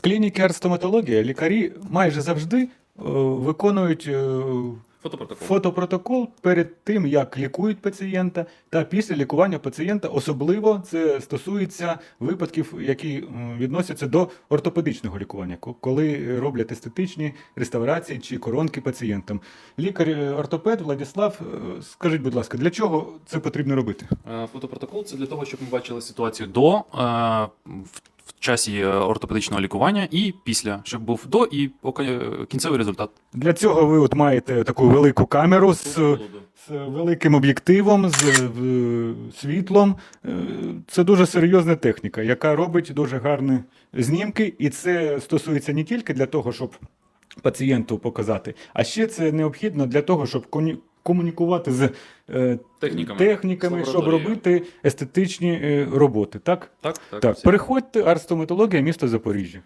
В клініці арстоматологія лікарі майже завжди е, виконують е, Фотопротокол. фотопротокол перед тим, як лікують пацієнта, та після лікування пацієнта. Особливо це стосується випадків, які відносяться до ортопедичного лікування, коли роблять естетичні реставрації чи коронки пацієнтам. Лікар-ортопед Владислав, е, скажіть, будь ласка, для чого це потрібно робити? Фотопротокол це для того, щоб ми бачили ситуацію до часі е, ортопедичного лікування і після, щоб був до і е, кінцевий результат. Для цього ви от маєте таку велику камеру з, з великим об'єктивом, з е, світлом. Це дуже серйозна техніка, яка робить дуже гарні знімки, і це стосується не тільки для того, щоб пацієнту показати, а ще це необхідно для того, щоб коні- комунікувати з е, Техніками. техніками щоб робити естетичні е, роботи. Так, Так, так. так. переходьте арстоматологія міста Запоріжжя.